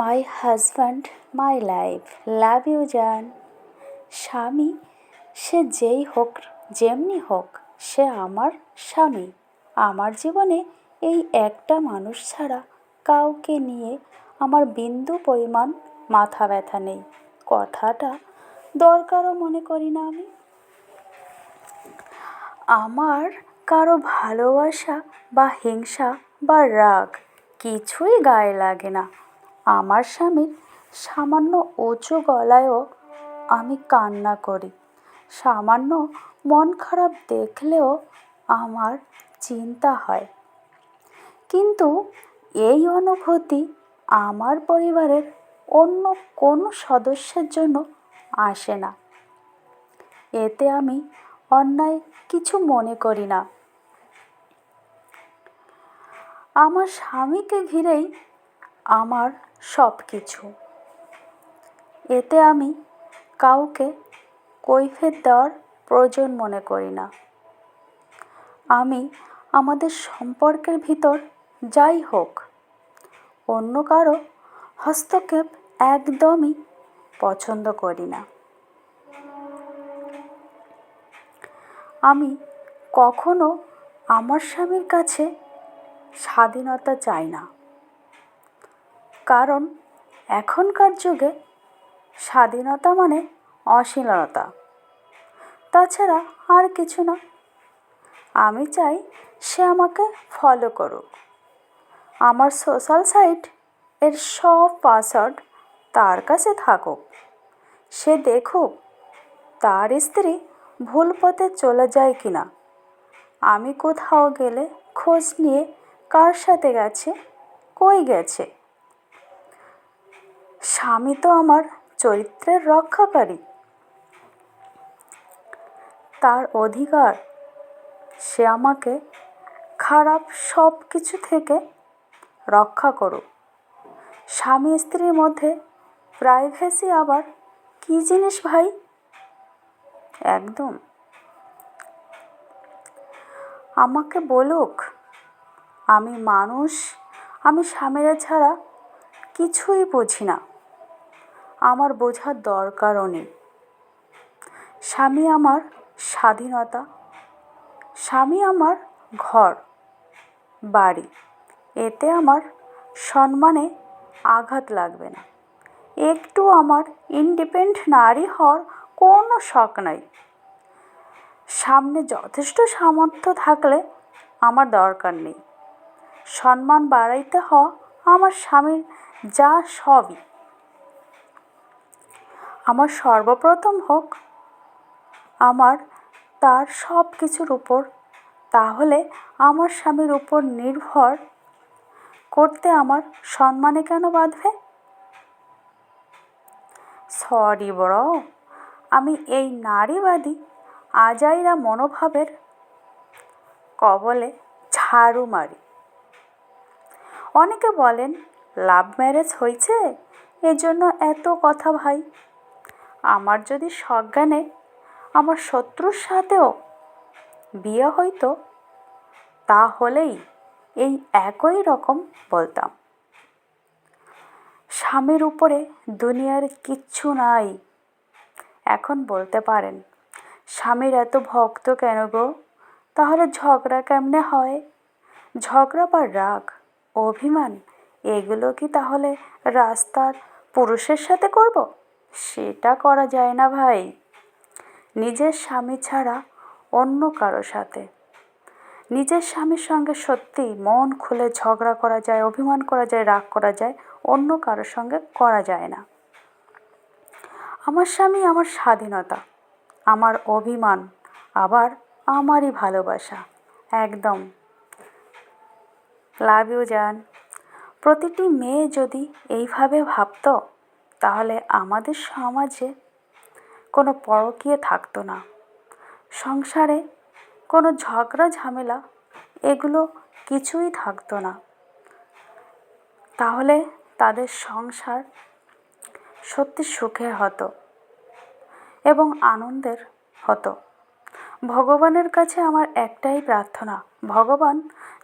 My husband my life love you জান স্বামী, সে যেই হোক, যেমনি হোক, সে আমার স্বামী। আমার জীবনে এই একটা মানুষ ছাড়া কাউকে নিয়ে আমার বিন্দু পরিমাণ মাথা ব্যথা নেই। কথাটা দরকারও মনে করি না আমি। আমার কারও ভালোবাসা বা হিংসা বা রাগ কিছুই গায়ে লাগে না। আমার স্বামীর সামান্য উঁচু গলায়ও আমি কান্না করি। সামান্য মন খারাপ দেখলেও আমার চিন্তা হয়। কিন্তু এই অনুভূতি আমার পরিবারের অন্য কোনো সদস্যের জন্য আসে না। এতে আমি অন্যায় কিছু মনে করি না। আমার স্বামীকে ঘিরেই আমার সব কিছু এতে আমি কাউকে কৈফিয়ত দেওয়ার প্রয়োজন মনে করি না। আমি আমাদের সম্পর্কের ভিতর যাই হোক, অন্য কারও হস্তক্ষেপ একদমই পছন্দ করি না। আমি কখনো আমার স্বামীর কাছে স্বাধীনতা চাই না। কারণ এখনকার যুগে স্বাধীনতা মানে অশ্লীলতা। তাছাড়া আর কিছু না। আমি চাই সে আমাকে ফলো করুক। আমার সোশ্যাল সাইট এর সব পাসওয়ার্ড তার কাছে থাকুক। সে দেখুক তার স্ত্রী ভুল পথে চলে যায় কি না আমি কোথাও গেলে খোঁজ নিয়ে কার সাথে গেছে, কই গেছে? স্বামী তো আমার চরিত্রের রক্ষাকারী। তার অধিকার, সে আমাকে খারাপ সব কিছু থেকে রক্ষা করুক। স্বামী স্ত্রীর মধ্যে প্রাইভেসি আবার কী জিনিস ভাই? একদম। আমাকে বলুক, আমি মানুষ, আমি স্বামীরা ছাড়া কিছুই বুঝি না। আমার বোঝার দরকারও নেই। স্বামী আমার স্বাধীনতা, স্বামী আমার ঘর, বাড়ি। এতে আমার সম্মানে আঘাত লাগবে না। একটু আমার ইন্ডিপেন্ডেন্ট নারী হওয়ার কোনো শখ নাই। সামনে যথেষ্ট সামর্থ্য থাকলে আমার দরকার নেই। সম্মান বাড়াইতে হওয়া আমার স্বামীর যা সবই। আমার সর্বপ্রথম হোক, আমার তার সব কিছুর উপর, তাহলে আমার স্বামীর উপর নির্ভর করতে আমার সম্মানে কেন বাঁধবে? সরি বড়। আমি এই নারীবাদী আজাইরা মনোভাবের কবলে ঝাড়ু মারি। অনেকে বলেন, লাভ ম্যারেজ হয়েছে? এজন্য এত কথা ভাই। আমার যদি সজ্ঞানে আমার শত্রুর সাথেও বিয়ে হইতো, তাহলেই এই একই রকম বলতাম। স্বামীর উপরে দুনিয়ার কিচ্ছু নাই, এখন বলতে পারেন। স্বামীর এত ভক্ত কেন গো? তাহলে ঝগড়া কেমনে হয়? ঝগড়া বা রাগ, অভিমান, এগুলো কি তাহলে রাস্তার পুরুষের সাথে করব? সেটা করা যায় না ভাই। নিজের স্বামী ছাড়া অন্য কারও সাথে। নিজের স্বামীর সঙ্গে সত্যি মন খুলে ঝগড়া করা যায়, অভিমান করা যায়, রাগ করা যায়, অন্য কারোর সঙ্গে করা যায় না। আমার স্বামী আমার স্বাধীনতা, আমার অভিমান, আবার আমারই ভালোবাসা। একদম। লাভ ইউ জান প্রতিটি মেয়ে যদি এইভাবে ভাবত তাহলে আমাদের সমাজে কোনো পরকীয়ে থাকতো না। সংসারে কোনো ঝগড়া, ঝামেলা এগুলো কিছুই থাকতো না। তাহলে তাদের সংসার সত্যি সুখের হতো এবং আনন্দের হতো। ভগবানের কাছে আমার একটাই প্রার্থনা, ভগবান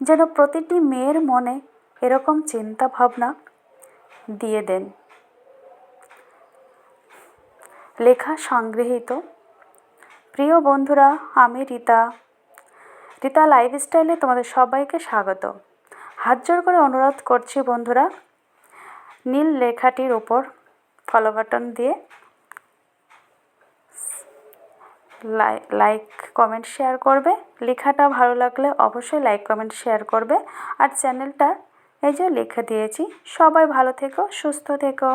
যেন প্রতিটি মেয়ের মনে এরকম চিন্তা ভাবনা দিয়ে দেন। লেখা সংগৃহীত। প্রিয় বন্ধুরা, আমি রীতা। রীতা লাইফস্টাইলে তোমাদের সবাইকে স্বাগত। হাত জোর করে অনুরোধ করছি বন্ধুরা, নীল লেখাটির ওপর ফলো বাটন দিয়ে লাইক কমেন্ট শেয়ার করবে। লেখাটা ভালো লাগলে অবশ্যই লাইক কমেন্ট শেয়ার করবে। আর চ্যানেলটা এই যে লিখে দিয়েছি। সবাই ভালো থেকো, সুস্থ থেকো।